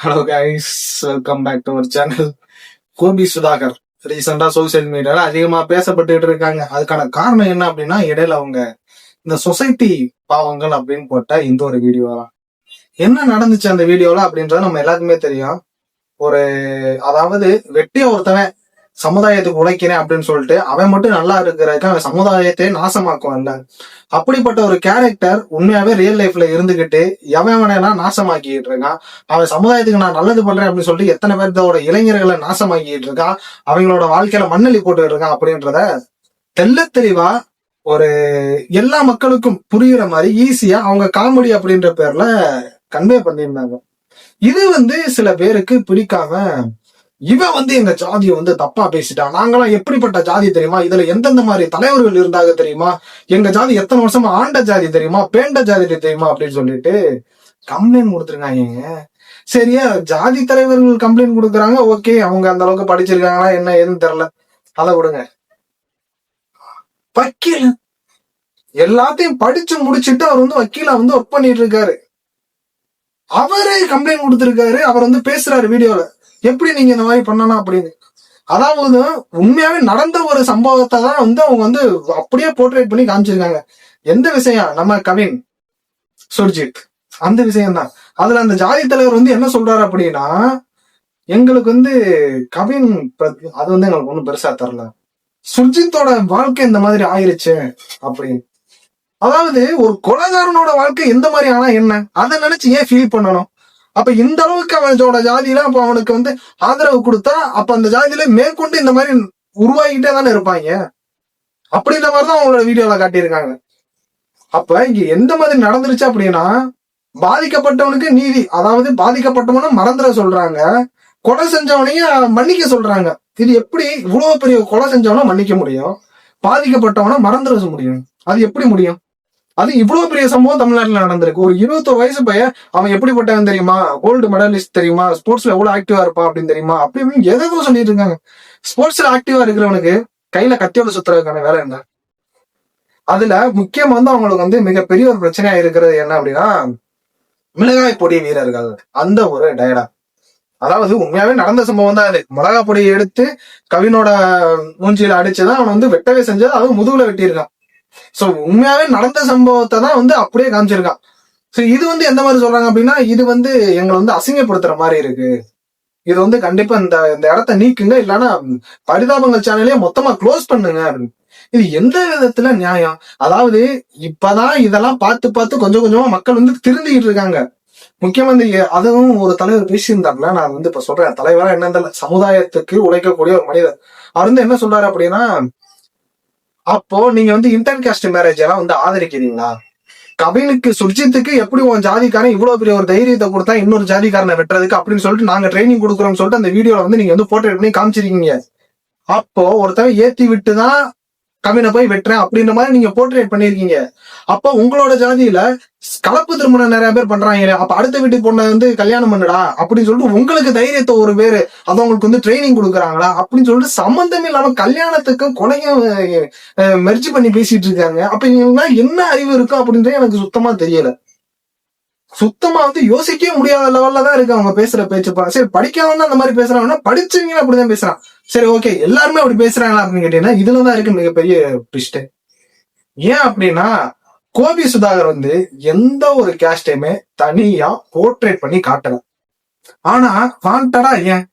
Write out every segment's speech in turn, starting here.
Hello guys welcome back to our channel Gopi Sudhakar ரீசெண்டாக social மீடியாவில் அதிகமாக பேசப்பட்டுட்டு இருக்காங்க. அதுக்கான காரணம் என்ன அப்படின்னா இடையில அவங்க இந்த சொசைட்டி பாவங்கள் அப்படின்னு போட்ட இந்த ஒரு வீடியோ தான். என்ன நடந்துச்சு அந்த வீடியோவில் அப்படின்றது நம்ம எல்லாருக்குமே தெரியும். ஒரு அதாவது வெட்டிய ஒருத்தவன் சமுதாயத்துக்கு உழைக்கிறேன் அப்படின்னு சொல்லிட்டு அவன் மட்டும் நல்லா இருக்கிறதுக்கு அவன் சமுதாயத்தை நாசமாக்குவான்ல. அப்படிப்பட்ட ஒரு கேரக்டர் உண்மையாவே ரியல் லைஃப்ல இருந்துகிட்டு எவன் வேணா நாசமாக்கிட்டு இருக்கான்? அவன் சமுதாயத்துக்கு நான் நல்லது பண்றேன் அப்படின்னு சொல்லிட்டு எத்தனை பேர்த்தோட இளைஞர்களை நாசமாக்கிட்டு இருக்கான்? அவங்களோட வாழ்க்கையில மண்ணலி போட்டு இருக்கான் அப்படின்றத தெல்ல தெளிவா ஒரு எல்லா மக்களுக்கும் புரியுற மாதிரி ஈஸியா அவங்க காமெடி அப்படின்ற பேர்ல கன்வே பண்ணியிருந்தாங்க. இது வந்து சில பேருக்கு பிடிக்காம இவன் வந்து எங்க ஜாதியை வந்து தப்பா பேசிட்டான் நாங்களாம் எப்படிப்பட்ட ஜாதி தெரியுமா? இதுல எந்தெந்த மாதிரி தலைவர்கள் இருந்தாங்க தெரியுமா? எங்க ஜாதி எத்தனை வருஷமா ஆண்ட ஜாதி தெரியுமா? பேண்ட ஜாதி தெரியுமா? அப்படின்னு சொல்லிட்டு கம்ப்ளைண்ட் கொடுத்துருக்காங்க சரியா? ஜாதி தலைவர்கள் கம்ப்ளைண்ட் கொடுக்குறாங்க. ஓகே அவங்க அந்த அளவுக்கு படிச்சிருக்காங்களா? என்ன ஏதுன்னு தெரியல. அதை விடுங்க. வக்கீல். எல்லாத்தையும் படிச்சு முடிச்சிட்டு அவர் வந்து வக்கீலா வந்து ஒர்க் பண்ணிட்டு இருக்காரு. அவரே கம்ப்ளைண்ட் கொடுத்துருக்காரு. அவர் வந்து பேசுறாரு வீடியோல. எப்படி நீங்க இந்த மாதிரி பண்ணலாம் அப்படின்னு? அதாவது உண்மையாவே நடந்த ஒரு சம்பவத்தை தான் வந்து அவங்க வந்து அப்படியே போர்ட்ரேட் பண்ணி காமிச்சிருக்காங்க. எந்த விஷயம்? நம்ம கவின் சுர்ஜித் அந்த விஷயம் தான் அதுல அந்த ஜாதி தலைவர் வந்து என்ன சொல்றாரு அப்படின்னா எங்களுக்கு வந்து கவின் அது வந்து எங்களுக்கு ஒண்ணும் பெருசா தரல சுர்ஜித்தோட வாழ்க்கை இந்த மாதிரி ஆயிருச்சு அப்படின்னு. அதாவது ஒரு கொலகாரனோட வாழ்க்கை எந்த மாதிரி ஆனா என்ன? அதை நினைச்சு ஏன் ஃபீல் பண்ணணும்? அப்ப இந்த அளவுக்கு அவனோட ஜாதியில அப்ப அவனுக்கு வந்து ஆதரவு கொடுத்தா அப்ப அந்த ஜாதியில மேற்கொண்டு இந்த மாதிரி உருவாகிட்டே தானே இருப்பாங்க. அப்படின்ற மாதிரிதான் அவங்களோட வீடியோல காட்டியிருக்காங்க. அப்ப இங்க எந்த மாதிரி நடந்துருச்சு அப்படின்னா பாதிக்கப்பட்டவனுக்கு நீதி அதாவது பாதிக்கப்பட்டவன மறந்துட சொல்றாங்க. கொலை செஞ்சவனையும் மன்னிக்க சொல்றாங்க. இது எப்படி இவ்வளவு பெரிய கொலை செஞ்சவன மன்னிக்க முடியும்? பாதிக்கப்பட்டவன மறந்துட முடியும். அது எப்படி முடியும்? அது இவ்வளவு பெரிய சம்பவம் தமிழ்நாட்டில் நடந்திருக்கு. ஒரு இருபத்தி வயசு பையன் அவன் எப்படிப்பட்டவன் தெரியுமா? கோல்டு மெடலிஸ்ட் தெரியுமா? ஸ்போர்ட்ஸ்ல எவ்வளவு ஆக்டிவா இருப்பான் அப்படின்னு தெரியுமா? அப்படி இப்படின்னு எதோ சொல்லிட்டு இருக்காங்க. ஸ்போர்ட்ஸ்ல ஆக்டிவா இருக்கிறவனுக்கு கையில கத்தியோட சுத்துறதுக்கான வேலை என்ன? அதுல முக்கியமா வந்து அவங்களுக்கு வந்து மிகப்பெரிய ஒரு பிரச்சனையா இருக்கிறது என்ன அப்படின்னா மிளகாய் பொடி வீரர்கள். அந்த ஒரு டயடா அதாவது உண்மையாவே நடந்த சம்பவம் தான் அது. மிளகா பொடியை எடுத்து கவினோட மூஞ்சியில அடிச்சுதான் அவன் வந்து வெட்டவே செஞ்சது அதுவும் முதுகுல வெட்டியிருக்கான். சோ உண்மையாவே நடந்த சம்பவத்தை தான் வந்து அப்படியே காமிச்சிருக்கான் சோ இது வந்து எந்த மாதிரி சொல்றாங்க அப்படின்னா இது வந்து எங்களை வந்து அசிங்கப்படுத்துற மாதிரி இருக்கு. இது வந்து கண்டிப்பா இந்த இந்த இடத்த நீக்குங்க இல்லைன்னா பரிதாபங்கள் சேனலே மொத்தமா க்ளோஸ் பண்ணுங்க அப்படின்னு. இது எந்த விதத்துல நியாயம்? அதாவது இப்பதான் இதெல்லாம் பார்த்து பார்த்து கொஞ்சம் கொஞ்சமா மக்கள் வந்து திருந்திக்கிட்டு இருக்காங்க. முக்கியமந்திரி அதுவும் ஒரு தலைவர் பேசியிருந்தாருல நான் வந்து இப்ப சொல்றேன் தலைவரா என்ன தெரியல சமுதாயத்துக்கு உழைக்கக்கூடிய ஒரு மனிதர். அவர் வந்து என்ன சொல்றாரு அப்படின்னா அப்போ நீங்க வந்து இன்டர் காஸ்ட் மேரேஜ் எல்லாம் வந்து ஆதரிக்கிறீங்களா? கபிலுக்கு சுர்ஜித்துக்கு எப்படி உன் ஜாதிக்காரன் இவ்வளவு பெரிய ஒரு தைரியத்தை கொடுத்தா இன்னொரு ஜாதிக்காரனை வெட்டுறதுக்கு அப்படின்னு சொல்லிட்டு நாங்க ட்ரைனிங் கொடுக்குறோம்னு சொல்லிட்டு அந்த வீடியோல வந்து நீங்க வந்து போட்டோ பண்ணி காமிச்சிருக்கீங்க. அப்போ ஒருத்தவன் ஏத்தி விட்டுதான் கவினை போய் வெட்டுறேன் அப்படின்ற மாதிரி நீங்க போர்ட்ரேட் பண்ணிருக்கீங்க அப்போ உங்களோட ஜாதியில கலப்பு திருமணம் நிறைய பேர் பண்றாங்க அப்ப அடுத்த வீட்டு பொண்ணை வந்து கல்யாணம் பண்ணுடா அப்படின்னு சொல்லிட்டு உங்களுக்கு தைரியத்தை ஒரு பேரு அது உங்களுக்கு வந்து ட்ரைனிங் கொடுக்குறாங்களா அப்படின்னு சொல்லிட்டு சம்பந்தம் இல்லாம கல்யாணத்துக்கும் கொலையும் மெர்ஜி பண்ணி பேசிட்டு இருக்காங்க. அப்ப இவங்க என்ன அறிவு இருக்கும் அப்படின்றது எனக்கு சுத்தமா தெரியல. சுத்தமா வந்து யோசிக்கவே முடியாத லெவல்ல தான் இருக்கு அவங்க பேசுற பேச்சு சரி படிக்காம அந்த மாதிரி பேசுறாங்கன்னா படிச்சவங்க அப்படிதான் பேசுறான். சரி ஓகே எல்லாருமே அப்படி பேசுறாங்களா அப்படின்னு கேட்டீங்கன்னா இதுலதான் இருக்கு மிகப்பெரிய ட்விஸ்ட் ஏன் அப்படின்னா கோபி சுதாகர் வந்து எந்த ஒரு கேஸ்டையுமே தனியா போர்ட்ரேட் பண்ணி காட்டல. ஆனா வாண்டடா ஏன்?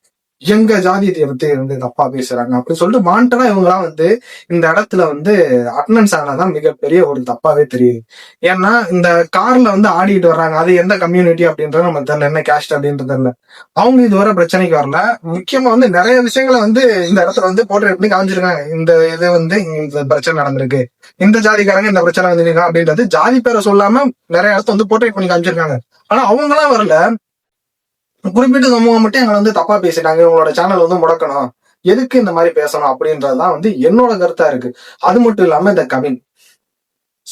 எங்க ஜாதியத்தை பத்தி வந்து தப்பா பேசுறாங்க. அப்படின்னு சொல்லிட்டு மாண்டனா இவங்கலாம் வந்து இந்த இடத்துல வந்து அட்டனன்ஸ் ஆனாதான் மிகப்பெரிய ஒரு தப்பாவே தெரியுது. ஏன்னா இந்த கார்ல வந்து ஆடிட்டு வர்றாங்க. அது எந்த கம்யூனிட்டி அப்படின்றது நம்ம தெரியல. என்ன கேஸ்ட் அப்படின்றது தெரியல. அவங்க இதுவரை பிரச்சனைக்கு வரல. முக்கியமா வந்து நிறைய விஷயங்களை வந்து இந்த இடத்துல வந்து போர்ட்ரேட் பண்ணி காமிச்சிருக்காங்க. இந்த இது வந்து இந்த பிரச்சனை நடந்திருக்கு. இந்த ஜாதிக்காரங்க இந்த பிரச்சனை வந்துருக்கா அப்படின்றது ஜாதி பேரை சொல்லாம நிறைய இடத்த வந்து போர்ட்ரேட் பண்ணி காமிச்சிருக்காங்க. ஆனா அவங்களாம் வரல. குறிப்பிட்ட சமூகம் மட்டும் எங்களை வந்து தப்பா பேசிட்டாங்க. இவங்களோட சேனல் வந்து முடக்கணும். எதுக்கு இந்த மாதிரி பேசணும் அப்படின்றதுதான் வந்து என்னோட கருத்தா இருக்கு. அது மட்டும் இல்லாம இந்த கவின்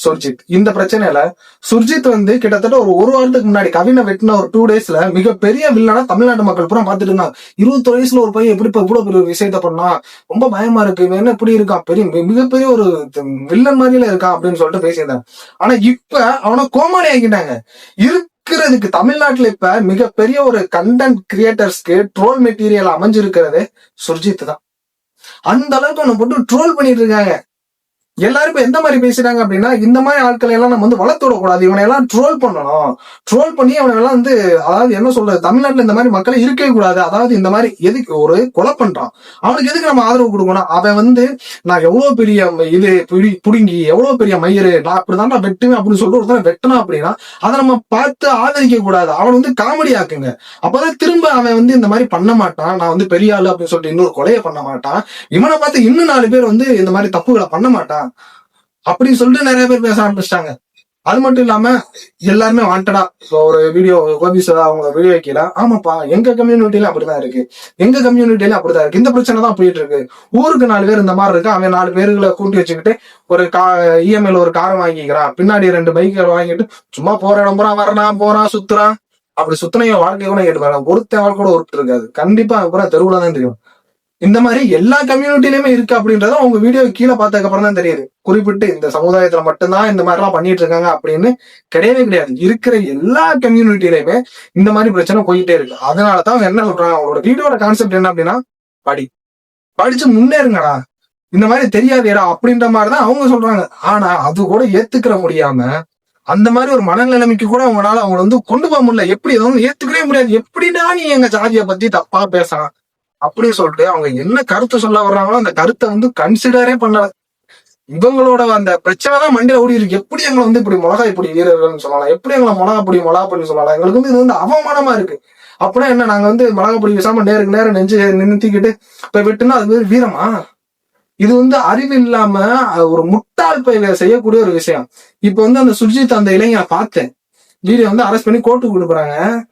சுர்ஜித். இந்த பிரச்சனையில சுர்ஜித் வந்து கிட்டத்தட்ட ஒரு ஒரு வாரத்துக்கு முன்னாடி கவினை வெட்டின ஒரு டூ டேஸ்ல மிகப்பெரிய வில்லனா தமிழ்நாட்டு மக்கள் பூரா பார்த்துட்டு இருந்தாங்க. இருபத்தி வயசுல ஒரு பையன் எப்படி இப்ப இவ்வளவு பெரிய விஷயத்த பண்ணா? ரொம்ப பயமா இருக்கு. இவன் என்ன இப்படி இருக்கான்? பெரிய மிகப்பெரிய ஒரு வில்லன் மாதிரில இருக்கான் அப்படின்னு சொல்லிட்டு பேசியிருந்தாங்க. ஆனா இப்ப அவனை கோமாளி ஆக்கிட்டாங்க. இரு விக்கிறதுக்கு தமிழ்நாட்டுல இப்ப மிகப்பெரிய ஒரு கண்டென்ட் கிரியேட்டர்ஸ்க்கு ட்ரோல் மெட்டீரியல் அமைஞ்சிருக்கிறது சுர்ஜித் தான். அந்த அளவுக்கு அவனை போட்டு ட்ரோல் பண்ணிட்டு இருக்காங்க. எல்லாரும் இப்ப எந்த மாதிரி பேசுறாங்க அப்படின்னா இந்த மாதிரி ஆட்களை எல்லாம் நம்ம வந்து வளர்த்து விடக்கூடாது. இவனை எல்லாம் ட்ரோல் பண்ணணும். ட்ரோல் பண்ணி அவனை எல்லாம் வந்து அதாவது என்ன சொல்றது தமிழ்நாட்டுல இந்த மாதிரி மக்களை இருக்கவே கூடாது. அதாவது இந்த மாதிரி எதுக்கு ஒரு கொலை பண்றான். அவனுக்கு எதுக்கு நம்ம ஆதரவு கொடுக்கணும்? அவன் வந்து நான் எவ்வளவு பெரிய இது புடி- புடுங்கி எவ்வளவு பெரிய மயிறு நான் அப்படிதான் நான் வெட்டுவேன் அப்படின்னு சொல்லிட்டு ஒருத்தனை வெட்டினா அப்படின்னா அதை நம்ம பார்த்து ஆதரிக்க கூடாது. அவன் வந்து காமெடி ஆக்குங்க. அப்பதான் திரும்ப அவன் வந்து இந்த மாதிரி பண்ண மாட்டான். நான் வந்து பெரிய ஆளு அப்படின்னு சொல்லிட்டு இன்னொரு கொலையை பண்ண மாட்டான். இவனை பார்த்து இன்னும் நாலு பேர் வந்து இந்த மாதிரி தப்புகளை பண்ண மாட்டான். அப்படின்னு சொல்லிட்டு நிறைய பேர் பேச ஆரம்பிச்சிட்டாங்க. அது மட்டும் இல்லாம எல்லாருமே வாண்டடா இப்போ ஒரு வீடியோ கோபி சார் அவங்க வீடியோ வைக்கல. ஆமாப்பா எங்க கம்யூனிட்டில அப்படிதான் இருக்கு. எங்க கம்யூனிட்டில அப்படிதான் இருக்கு. இந்த பிரச்சனை தான் போயிட்டு இருக்கு. ஊருக்கு நாலு பேர் இந்த மாதிரி இருக்கு அவன் நாலு பேர்களை கூட்டி வச்சுக்கிட்டு ஒரு கா இஎம்ஐல ஒரு காரை வாங்கிக்கிறான். பின்னாடி ரெண்டு பைக்கை வாங்கிட்டு சும்மா போற இடம் போறான் வரணான் போறான் சுத்துறான் அப்படி சுத்தின வாழ்க்கை கூட கேட்டு பாருங்க வாழ்க்கை கூட ஒருத்தர் இருக்காது. கண்டிப்பா அவன் பூரா தெருவுல தான் தெரியும். இந்த மாதிரி எல்லா கம்யூனிட்டிலயுமே இருக்கு அப்படின்றத உங்க வீடியோ கீழே பார்த்ததுக்கு அப்புறம் தான் தெரியுது. குறிப்பிட்டு இந்த சமுதாயத்துல மட்டும்தான் இந்த மாதிரி எல்லாம் பண்ணிட்டு இருக்காங்க அப்படின்னு கிடையவே கிடையாது. இருக்கிற எல்லா கம்யூனிட்டிலயுமே இந்த மாதிரி பிரச்சனை போயிட்டே இருக்கு. அதனாலதான் அவங்க என்ன சொல்றாங்க? அவங்களோட வீடியோட கான்செப்ட் என்ன அப்படின்னா படி. படிச்சு முன்னேறுங்கடா. இந்த மாதிரி தெரியாதேடா அப்படின்ற மாதிரிதான் அவங்க சொல்றாங்க. ஆனா அது கூட ஏத்துக்கிற முடியாம அந்த மாதிரி ஒரு மனநிலைமைக்கு கூட அவங்களால அவங்களை வந்து கொண்டு போக முடியல. எப்படி எதுவும் ஏத்துக்கவே முடியாது. எப்படிடா நீ எங்க ஜாதியை பத்தி தப்பா பேசலாம்? அப்படின்னு சொல்லிட்டு அவங்க என்ன கருத்து சொல்ல வர்றாங்களோ அந்த கருத்தை வந்து கன்சிடரே பண்ணல. இவங்களோட அந்த பிரச்சனை தான் மண்டியில ஓடி இருக்கு. எப்படி எங்களை வந்து இப்படி மிளகா இப்படி வீரர்கள்னு சொல்லலாம். எப்படி எங்களை மிளகா பொடி மிளகா பொடி சொல்லலாம். எங்களுக்கு வந்து இது வந்து அவமானமா இருக்கு. அப்படின்னா என்ன? நாங்க வந்து மிளகா பொடி பேசாம நேருக்கு நேரம் நெஞ்சு நிறுத்திக்கிட்டு இப்ப விட்டுனா அது வந்து வீரமா? இது வந்து அறிவு இல்லாம ஒரு முட்டாள் பையில செய்யக்கூடிய ஒரு விஷயம். இப்ப வந்து அந்த சுர்ஜித் அந்த இளைஞனை பார்த்தேன். வீடியோ வந்து அரெஸ்ட் பண்ணி கோர்ட்டுக்கு கொடுக்குறாங்க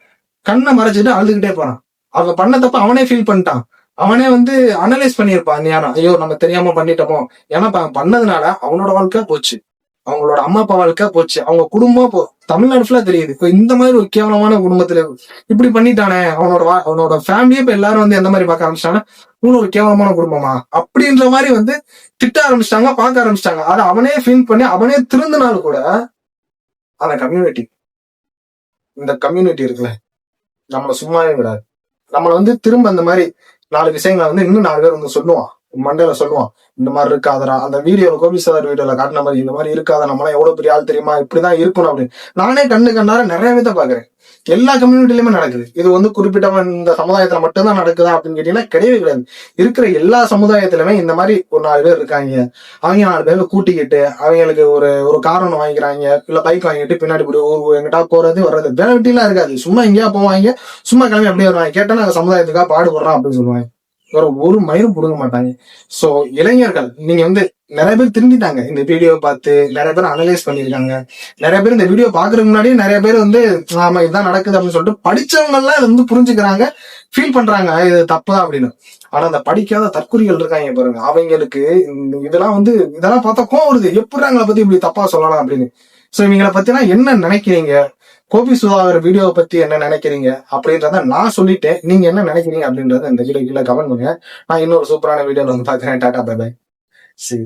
கண்ணை மறைச்சிட்டு அழுதுகிட்டே போறான். அவ பண்ண தப்ப அவனே ஃபீல் பண்ணிட்டான். அவனே வந்து அனலைஸ் பண்ணியிருப்பான் நேரம் ஐயோ நம்ம தெரியாம பண்ணிட்டோமோ? ஏன்னா பண்ணதுனால அவனோட வாழ்க்கை போச்சு. அவங்களோட அம்மா அப்பா வாழ்க்கை போச்சு. அவங்க குடும்பம் போ தமிழ்நாடு ஃபுல்லா தெரியுது. இப்போ இந்த மாதிரி ஒரு கேவலமான குடும்பத்துல இப்படி பண்ணிட்டானே அவனோட வா- அவனோட ஃபேமிலியே இப்ப எல்லாரும் வந்து எந்த மாதிரி பார்க்க ஆரம்பிச்சிட்டாங்க இவனு ஒரு கேவலமான குடும்பமா? அப்படின்ற மாதிரி வந்து திட்ட ஆரம்பிச்சிட்டாங்க பார்க்க ஆரம்பிச்சிட்டாங்க. அதை அவனே ஃபீல் பண்ணி அவனே திருந்தினாலும் கூட அந்த கம்யூனிட்டி இந்த கம்யூனிட்டி இருக்குல்ல நம்மள சும்மாவே விடாது. நம்மளை வந்து திரும்ப அந்த மாதிரி நாலு விஷயங்களை வந்து இன்னும் நாலு பேர் வந்து சொல்லுவான். மண்டையில சொல்லுவான் இந்த மாதிரி இருக்காதரா அந்த வீடியோல கோபி சார் வீடியோல காட்டின மாதிரி இந்த மாதிரி இருக்காத? நம்மளாம் எவ்வளவு பெரிய ஆள் தெரியுமா? இப்படிதான் இருக்கணும் அப்படின்னு. நானே கண்ணு கண்ணார நிறைய விதத்தை பாக்குறேன் எல்லா கம்யூனிட்டிலயுமே நடக்குது. இது வந்து குறிப்பிட்ட இந்த சமுதாயத்துல மட்டும்தான் நடக்குதா அப்படின்னு கேட்டீங்கன்னா கிடையவே கிடையாது. இருக்கிற எல்லா சமுதாயத்திலுமே இந்த மாதிரி ஒரு நாலு பேர் இருக்காங்க. அவங்க நாலு பேர் கூட்டிக்கிட்டு அவங்களுக்கு ஒரு ஒரு காரணம் வாங்கிக்கிறாங்க. இல்ல பைக் வாங்கிட்டு பின்னாடி இப்படி ஊர் எங்கிட்டா போறது வர்றது. வேலை வெட்டிலாம் இருக்காது. சும்மா எங்கேயா போவாங்க. சும்மா கிளம்பி அப்படியே வருவாங்க. கேட்டா நாங்க சமுதாயத்துக்காக பாடுபடுறோம் அப்படின்னு சொல்லுவாங்க. வேற ஒரு மயிரும் புடுங்க மாட்டாங்க. சோ இளைஞர்கள் நீங்க வந்து நிறைய பேர் திருந்திட்டாங்க. இந்த வீடியோ பார்த்து நிறைய பேர் அனலைஸ் பண்ணியிருக்காங்க. நிறைய பேர் இந்த வீடியோ பாக்குறதுக்கு முன்னாடியே நிறைய பேர் வந்து ஆமா இதுதான் நடக்குது அப்படின்னு சொல்லிட்டு படிச்சவங்க எல்லாம் வந்து புரிஞ்சுக்கிறாங்க. ஃபீல் பண்றாங்க இது தப்புதான் அப்படின்னு. ஆனா அந்த படிக்காத தற்குறிகள் இருக்காங்க பாருங்க. அவங்களுக்கு இதெல்லாம் வந்து இதெல்லாம் பார்த்தா கோவம் வருது. எப்படி எங்களை பத்தி இப்படி தப்பா சொல்லலாம் அப்படின்னு. சோ இவங்களை பத்தினா என்ன நினைக்கிறீங்க? கோபி சுதாகர் வீடியோவை பத்தி என்ன நினைக்கிறீங்க? அப்படின்றத நான் சொல்லிட்டேன். நீங்க என்ன நினைக்கிறீங்க அப்படின்றத இந்த வீடியோ கீழே கமெண்ட் பண்ணுங்க. நான் இன்னொரு சூப்பரான வீடியோல வந்து பாக்குறேன் டாடா பை பை சரி